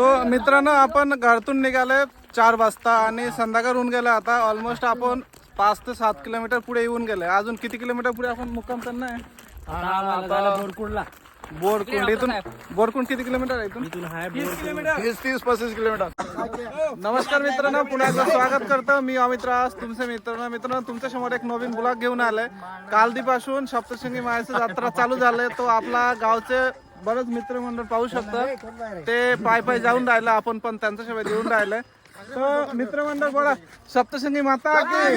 तो मित्रांनो आपण घरातून निघाले चार वाजता आणि संध्याकाळ होऊन गेलं आता. ऑलमोस्ट आपण पाच ते सात किलोमीटर पुढे येऊन गेले अजून किती किलोमीटर पुढे आपण मुक्काम करणार आहे? बोरकुंडला. बोरकुंड. इथून बोरकुंड किती किलोमीटर आहे इथून? तीस तीस पस्तीस किलोमीटर. नमस्कार मित्रांनो पुन्हा एकदा स्वागत करतो. मी अमित रास तुमचे मित्रांनो. मित्रांनो तुमच्यासमोर एक नवीन ब्लॉग घेऊन आलाय. कालदीपासून सप्तशृंगी मायाची जत्रा चालू झाले तो आपला गावचे बरेच मित्रमंडळ पाहू शकतो. ते पाय पाय जाऊन राहिलं आपण पण त्यांच्यासोबत येऊन राहिले तो मित्रमंडळ बोला. सप्तशृंगी माता की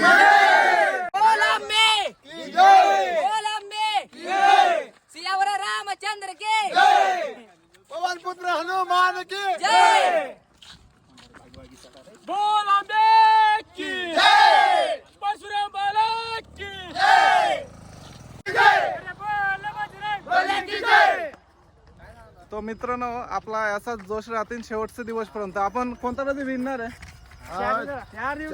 बोला मे बोला मे सियावर रामचंद्र के पवन पुत्र हनुमान की जय बोला की परशुराम बाला की तो मित्रांनो आपला असाच जोश राहतील शेवटचे दिवस पर्यंत आपण कोणता कधी विणणार आहे? चार दिवस.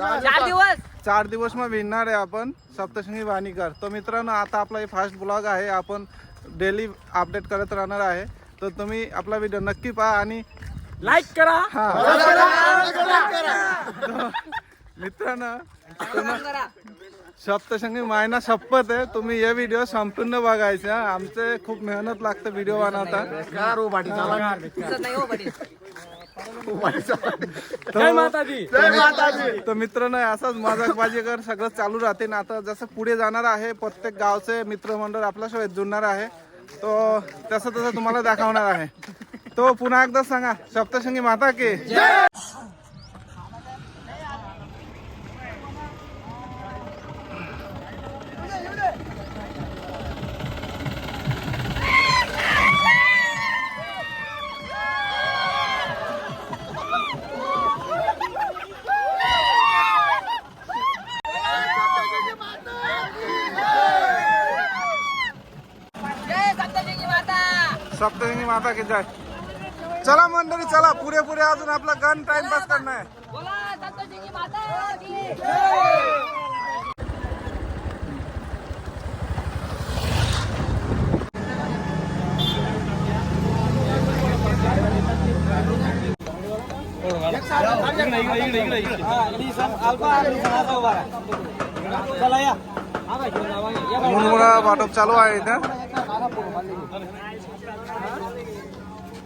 चार दिवस. मग विणणार आहे आपण सप्तशृंगी वाणीकर. तो मित्रांनो आता आपला फास्ट ब्लॉग आहे. आपण डेली अपडेट करत राहणार आहे. तर तुम्ही आपला व्हिडिओ नक्की पहा आणि लाईक करा. हा. मित्रांनो करा. सप्तशृंगी मायना शपथ आहे. तुम्ही हे व्हिडिओ संपूर्ण बघायचे. हा. आमचे खूप मेहनत लागते व्हिडिओ बनवता. दिसत नाही हो बडी जय माता दी तर मित्रांनो असाच मजाकबाजी कर. सगळं चालू राहते ना. आता जसं पुढे जाणार आहे प्रत्येक गावचे मित्रमंडळ आपल्यासोबत जुळणार आहे. तो तसं तसं तुम्हाला दाखवणार आहे. तो पुन्हा एकदा सांगा सप्तशृंगी माता की? सप्तशृंगी माता की जय। चला मंडळी चला. पुढे पुढे अजून आपला गण टाइमपास करणार. आहे माता की चला या. मुरमुरा वाटप चालू आहे इथं.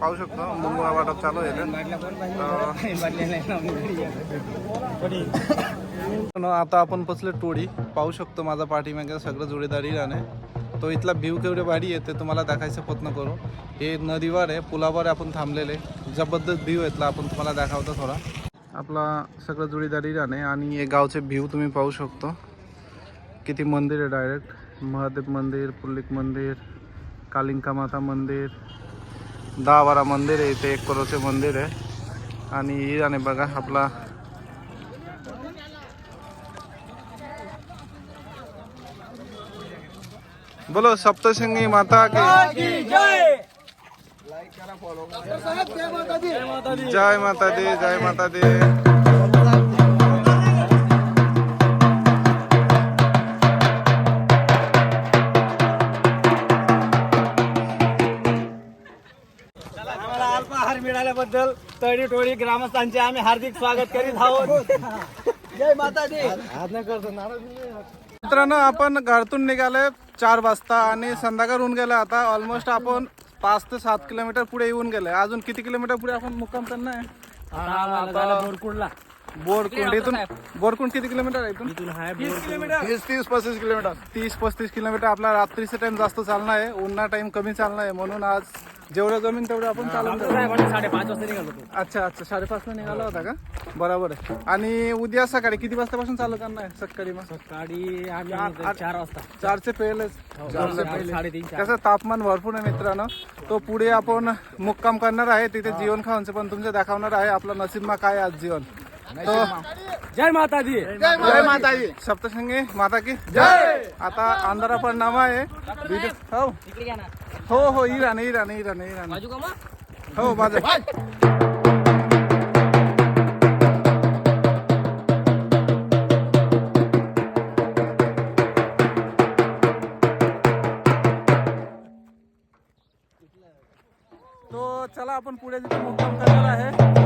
पाहू शकतो मुरमुरा वाटप चालू आहे इथं. आता आपण पसले टोळी. पाहू शकतो माझा पाठीमागे सगळं जोडीदारी राहणे तो इथला भीव केवढे भारी आहे ते तुम्हाला दाखवायचा प्रयत्न करू. हे नदीवर आहे पुलावर आपण थांबलेले. जबरदस्त भीव येतला आपण तुम्हाला दाखवतो थोडा. आपला सगळं जोडीदारी राहणे आणि हे गावचे भीव तुम्ही पाहू शकतो. किती मंदिर आहे डायरेक्ट महादेव मंदिर पुल्लिक मंदिर कालिंका माता मंदिर दहा बारा मंदिर आहे इथे एक करोचे मंदिर आहे. आणि ही आणि बघा आपला बोलो सप्तशृंगी माता की जय माता दी जय माता दी. मिळाल्याबद्दल तळी टोळी ग्रामस्थांचे आम्ही हार्दिक स्वागत करीत आहोत. जय माता दी मित्रांनो आपण घरातून निघाले चार वाजता आणि संध्याकाळ होऊन गेलं आता. ऑलमोस्ट आपण पाच ते सात किलोमीटर पुढे येऊन गेले अजून किती किलोमीटर पुढे आपण मुक्काम करणार आहे? बोरकुंडला बोरकुंड इथून बोरकुंड किती किलोमीटर आहे इथून? इथून हाय बोरकुंड तीस तीस पस्तीस किलोमीटर. तीस पस्तीस किलोमीटर आपला रात्रीचा टाइम जास्त चालणार आहे. उन्हा टाइम कमी चालणार आहे. म्हणून आज जेवढं जमीन तेवढं आपण चालून जाऊ. साडेपाच वाजता निघालो तो. अच्छा अच्छा. साडेपाचला निघाला होता का? बरोबर आहे. आणि उद्या सकाळी किती वाजतापासून चालू करणार आहे सकाळी मग? सकाळी आम्ही चार- चार वाजता. चारचे पहिलेच. चारचे चार- पहिले साडेतीन चार. त्याचं तापमान भरपूर आहे मित्रांनो. तो पुढे आपण मुक्काम करणार आहे. तिथे जीवन खाऊनचे पण तुमचे दाखवणार आहे. आपलं नसीबमा काय आहे आज जीवन तो जय माता दी जय माता सप्तशृंगी माता की। जय। आता अंधारा पण नाव आहे व्हिडिओ हो। इकडे घ्या ना। हो हो इराण इराण इराण इराण बाजू का मग हो माझं तो चला आपण पुढे तिथे मुक्काम करणार आहे